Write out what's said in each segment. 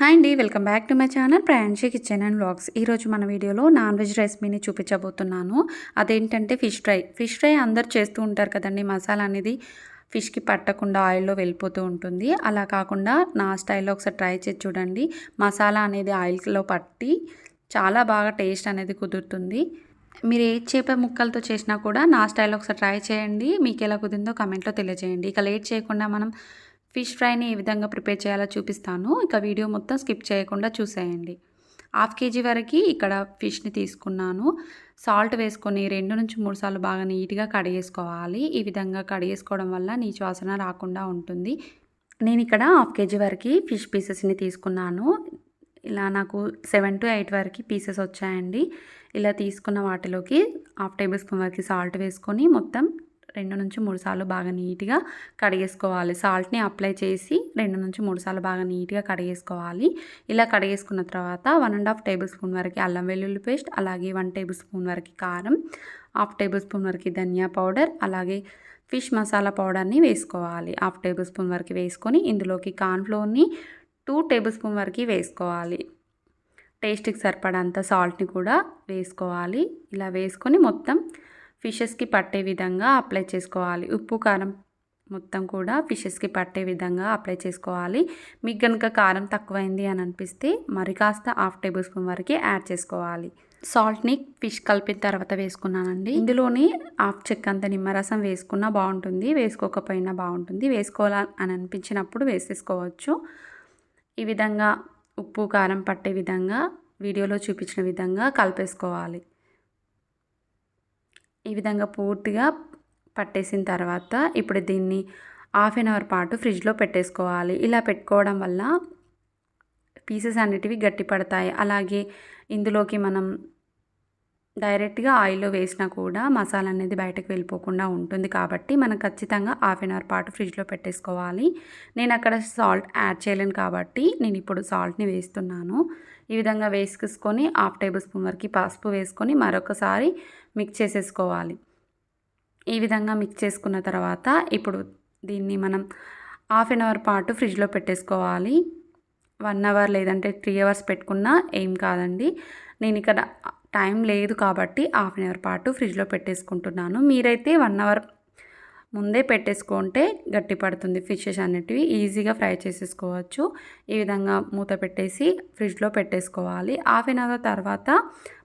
Hi అండి welcome back to my channel Prayani kitchen and vlogs. ఈరోజు మన వీడియోలో నాన్ వెజ్ రెసిపీని చూపించబోతున్నాను. అదేంటంటే ఫిష్ ఫ్రై. ఫిష్ ఫ్రై అందరు చేస్తూ ఉంటారు కదండి మసాలా అనేది ఫిష్కి పట్టకుండా ఆయిల్లో వెళ్ళిపోతూ ఉంటుంది. అలా కాకుండా నా స్టైల్లో ఒకసారి ట్రై చేసి చూడండి. మసాలా అనేది ఆయిల్లో పట్టి చాలా బాగా టేస్ట్ అనేది కుదురుతుంది. మీరు ఏ చేప ముక్కలతో చేసినా కూడా నా స్టైల్లో ఒకసారి ట్రై చేయండి. మీకు ఎలా కుదిరిందో కమెంట్లో తెలియజేయండి. ఇక లేట్ చేయకుండా మనం ఫిష్ ఫ్రైని ఏ విధంగా ప్రిపేర్ చేయాలో చూపిస్తాను. ఇక వీడియో మొత్తం స్కిప్ చేయకుండా చూసేయండి. హాఫ్ కేజీ వరకు ఇక్కడ ఫిష్ని తీసుకున్నాను. సాల్ట్ వేసుకొని రెండు నుంచి మూడు సార్లు బాగా నీట్గా కడిగేసుకోవాలి ఈ విధంగా కడిగేసుకోవడం వల్ల నీచు వాసన రాకుండా ఉంటుంది. నేను ఇక్కడ హాఫ్ కేజీ వరకు ఫిష్ పీసెస్ని తీసుకున్నాను. ఇలా నాకు సెవెన్ టు ఎయిట్ వరకు పీసెస్ వచ్చాయండి. ఇలా తీసుకున్న వాటిలోకి హాఫ్ టేబుల్ స్పూన్ వరకు సాల్ట్ వేసుకొని మొత్తం రెండు నుంచి మూడు సార్లు బాగా నీట్గా కడిగేసుకోవాలి. సాల్ట్ని అప్లై చేసి రెండు నుంచి మూడు సార్లు బాగా నీట్గా కడిగేసుకోవాలి. ఇలా కడిగేసుకున్న తర్వాత one and half tablespoon వరకు అల్లం వెల్లుల్లి పేస్ట్ అలాగే వన్ టేబుల్ స్పూన్ వరకు కారం హాఫ్ టేబుల్ స్పూన్ వరకు ధనియా పౌడర్ అలాగే ఫిష్ మసాలా పౌడర్ని వేసుకోవాలి. హాఫ్ టేబుల్ స్పూన్ వరకు వేసుకొని ఇందులోకి కార్న్ఫ్లోర్ని టూ టేబుల్ స్పూన్ వరకు వేసుకోవాలి. టేస్ట్కి సరిపడంత సాల్ట్ని కూడా వేసుకోవాలి. ఇలా వేసుకొని మొత్తం ఫిషెస్కి పట్టే విధంగా అప్లై చేసుకోవాలి. ఉప్పు కారం మొత్తం కూడా ఫిషెస్కి పట్టే విధంగా అప్లై చేసుకోవాలి. మీకు కనుక కారం తక్కువైంది అని అనిపిస్తే మరి కాస్త హాఫ్ టేబుల్ స్పూన్ వరకు యాడ్ చేసుకోవాలి. సాల్ట్ని ఫిష్ కలిపిన తర్వాత వేసుకున్నానండి. ఇందులోని హాఫ్ చెక్క అంత నిమ్మరసం వేసుకున్నా బాగుంటుంది. వేసుకోకపోయినా బాగుంటుంది. వేసుకోవాలి అని అనిపించినప్పుడు వేసేసుకోవచ్చు. ఈ విధంగా ఉప్పు కారం పట్టే విధంగా వీడియోలో చూపించిన విధంగా కలిపేసుకోవాలి. ఈ విధంగా పూర్తిగా పట్టేసిన తర్వాత ఇప్పుడు దీన్ని హాఫ్ అన్ అవర్ పాటు ఫ్రిడ్జ్లో పెట్టేసుకోవాలి. ఇలా పెట్టుకోవడం వల్ల పీసెస్ అనేటివి గట్టి పడతాయి అలాగే ఇందులోకి మనం డైరెక్ట్గా ఆయిల్లో వేసినా కూడా మసాలా అనేది బయటకు వెళ్ళిపోకుండా ఉంటుంది కాబట్టి మనం ఖచ్చితంగా హాఫ్ అన్ అవర్ పాటు ఫ్రిడ్జ్లో పెట్టేసుకోవాలి. నేను అక్కడ సాల్ట్ యాడ్ చేయలేను కాబట్టి నేను ఇప్పుడు సాల్ట్ని వేస్తున్నాను. ఈ విధంగా వేసుకొని హాఫ్ టేబుల్ స్పూన్ వరకు పసుపు వేసుకొని మరొకసారి మిక్స్ చేసేసుకోవాలి. ఈ విధంగా మిక్స్ చేసుకున్న తర్వాత ఇప్పుడు దీన్ని మనం హాఫ్ అన్ అవర్ పాటు ఫ్రిడ్జ్లో పెట్టేసుకోవాలి. వన్ అవర్ లేదంటే త్రీ అవర్స్ పెట్టుకున్నా ఏం కాదండి. నేను ఇక్కడ టైం లేదు కాబట్టి హాఫ్ అన్ అవర్ పాటు ఫ్రిడ్జ్లో పెట్టేసుకుంటున్నాను. మీరైతే వన్ అవర్ ముందే పెట్టేసుకుంటే గట్టి పడుతుంది ఫిషెస్ అనేటివి. ఈజీగా ఫ్రై చేసేసుకోవచ్చు. ఈ విధంగా మూత పెట్టేసి ఫ్రిడ్జ్లో పెట్టేసుకోవాలి. హాఫ్ అన్ అవర్ తర్వాత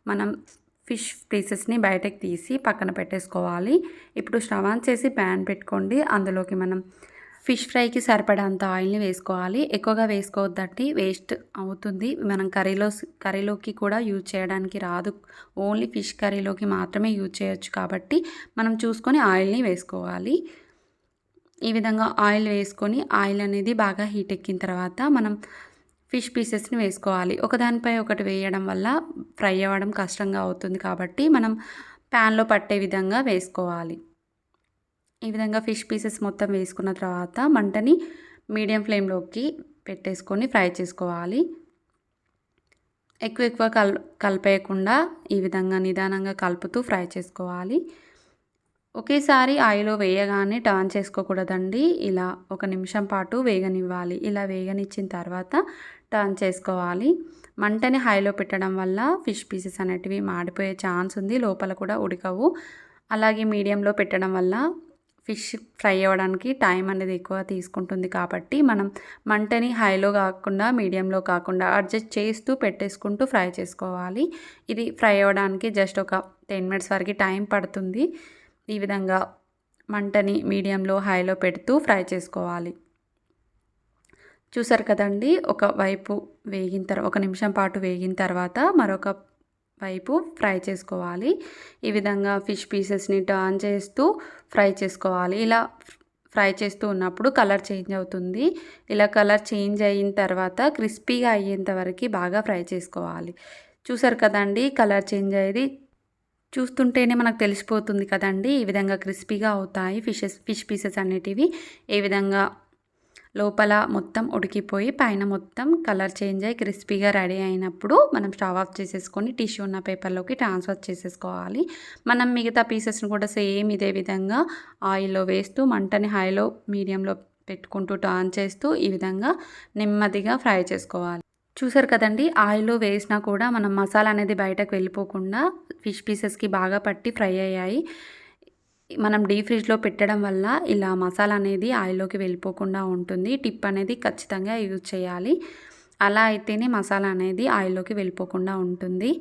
మనం ఫిష్ పీసెస్ని బయటకు తీసి పక్కన పెట్టేసుకోవాలి. ఇప్పుడు స్టవ్ ఆన్ చేసి ప్యాన్ పెట్టుకోండి. అందులోకి మనం ఫిష్ ఫ్రైకి సరిపడంత ఆయిల్ని వేసుకోవాలి. ఎక్కువగా వేసుకోవద్దండి. వేస్ట్ అవుతుంది. మనం కర్రీలో కర్రీలోకి కూడా యూజ్ చేయడానికి రాదు. ఓన్లీ ఫిష్ కర్రీలోకి మాత్రమే యూజ్ చేయొచ్చు కాబట్టి మనం చూసుకొని ఆయిల్ని వేసుకోవాలి. ఈ విధంగా ఆయిల్ వేసుకొని ఆయిల్ అనేది బాగా హీట్ ఎక్కిన తర్వాత మనం ఫిష్ పీసెస్ని వేసుకోవాలి. ఒకదానిపై ఒకటి వేయడం వల్ల ఫ్రై అవ్వడం కష్టంగా అవుతుంది కాబట్టి మనం ప్యాన్లో పట్టే విధంగా వేసుకోవాలి. ఈ విధంగా ఫిష్ పీసెస్ మొత్తం వేసుకున్న తర్వాత మంటని మీడియం ఫ్లేమ్లోకి పెట్టేసుకొని ఫ్రై చేసుకోవాలి. ఎక్కువ ఎక్కువ కల్ కలిపేయకుండా ఈ విధంగా నిదానంగా కలుపుతూ ఫ్రై చేసుకోవాలి. ఒకేసారి ఆయిల్లో వేయగానే టర్న్ చేసుకోకూడదండి. ఇలా ఒక నిమిషం పాటు వేగనివ్వాలి. ఇలా వేగనిచ్చిన తర్వాత టర్న్ చేసుకోవాలి. మంటని హైలో పెట్టడం వల్ల ఫిష్ పీసెస్ అనేటివి మాడిపోయే ఛాన్స్ ఉంది. లోపల కూడా ఉడకవు. అలాగే మీడియంలో పెట్టడం వల్ల ఫిష్ ఫ్రై అవ్వడానికి టైం అనేది ఎక్కువ తీసుకుంటుంది కాబట్టి మనం మంటని హైలో కాకుండా మీడియంలో కాకుండా అడ్జస్ట్ చేస్తూ పెట్టేసుకుంటూ ఫ్రై చేసుకోవాలి. ఇది ఫ్రై అవ్వడానికి జస్ట్ ఒక టెన్ మినిట్స్ వరకు టైం పడుతుంది. ఈ విధంగా మంటని మీడియంలో హైలో పెడుతూ ఫ్రై చేసుకోవాలి. చూసారు కదండి? ఒక వైపు వేగిన తర్వాత ఒక నిమిషం పాటు వేగిన తర్వాత మరొక వైపు ఫ్రై చేసుకోవాలి. ఈ విధంగా ఫిష్ పీసెస్ని టర్న్ చేస్తూ ఫ్రై చేసుకోవాలి. ఇలా ఫ్రై చేస్తూ ఉన్నప్పుడు కలర్ చేంజ్ అవుతుంది. ఇలా కలర్ చేంజ్ అయిన తర్వాత క్రిస్పీగా అయ్యేంత వరకు బాగా ఫ్రై చేసుకోవాలి. చూసారు కదండి కలర్ చేంజ్ అయ్యేది? చూస్తుంటేనే మనకు తెలిసిపోతుంది కదండి ఈ విధంగా క్రిస్పీగా అవుతాయి ఫిషెస్ ఫిష్ పీసెస్ అనేటివి. ఏ విధంగా లోపల మొత్తం ఉడికిపోయి పైన మొత్తం కలర్ చేంజ్ అయ్యి క్రిస్పీగా రెడీ అయినప్పుడు మనం స్టవ్ ఆఫ్ చేసేసుకొని టిష్యూ ఉన్న పేపర్లోకి ట్రాన్స్ఫర్ చేసేసుకోవాలి. మనం మిగతా పీసెస్ని కూడా సేమ్ ఇదే విధంగా ఆయిల్లో వేస్తూ మంటని హైలో మీడియంలో పెట్టుకుంటూ టర్న్ చేస్తూ ఈ విధంగా నెమ్మదిగా ఫ్రై చేసుకోవాలి. చూసారు కదండి ఆయిల్లో వేసినా కూడా మనం మసాలా అనేది బయటకు వెళ్ళిపోకుండా ఫిష్ పీసెస్కి బాగా పట్టి ఫ్రై అయ్యాయి. మనం డీప్ ఫ్రిడ్జ్లో పెట్టడం వల్ల ఇలా మసాలా అనేది ఆయిల్లోకి వెళ్ళిపోకుండా ఉంటుంది. టిప్ అనేది ఖచ్చితంగా యూజ్ చేయాలి. అలా అయితేనే మసాలా అనేది ఆయిల్లోకి వెళ్ళిపోకుండా ఉంటుంది.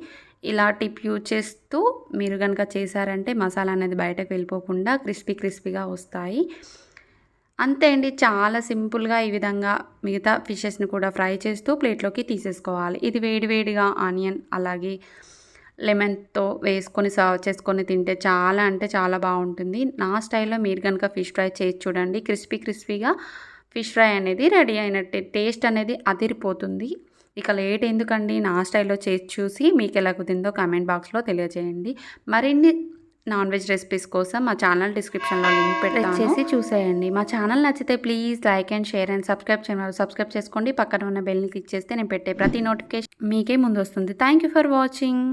ఇలా టిప్ యూజ్ చేస్తూ మీరు కనుక చేశారంటే మసాలా అనేది బయటకు వెళ్ళిపోకుండా క్రిస్పీ క్రిస్పీగా వస్తాయి. అంతే అండి. చాలా సింపుల్గా ఈ విధంగా మిగతా ఫిషెస్ని కూడా ఫ్రై చేస్తూ ప్లేట్లోకి తీసేసుకోవాలి. ఇది వేడివేడిగా ఆనియన్ అలాగే లెమన్తో వేసుకొని సర్వ్ చేసుకొని తింటే చాలా అంటే చాలా బాగుంటుంది. నా స్టైల్లో మీరు కనుక ఫిష్ ఫ్రై చేసి చూడండి. క్రిస్పీ క్రిస్పీగా ఫిష్ ఫ్రై అనేది రెడీ అయినట్టే టేస్ట్ అనేది అదిరిపోతుంది. ఇక లేట్ ఎందుకండి? నా స్టైల్లో చేసి చూసి మీకు ఎలా కుదిందో కామెంట్ బాక్స్లో తెలియజేయండి. మరిన్ని నాన్ వెజ్ రెసిపీస్ కోసం మా ఛానల్ డిస్క్రిప్షన్లో లింక్ పెట్టి చేసి చూసేయండి. మా ఛానల్ నచ్చితే please like and share and subscribe చేయడం సబ్స్క్రైబ్ చేసుకోండి. పక్కన ఉన్న బెల్ని క్లిక్ చేస్తే నేను పెట్టే ప్రతి నోటిఫికేషన్ మీకే ముందు వస్తుంది. Thank you for watching.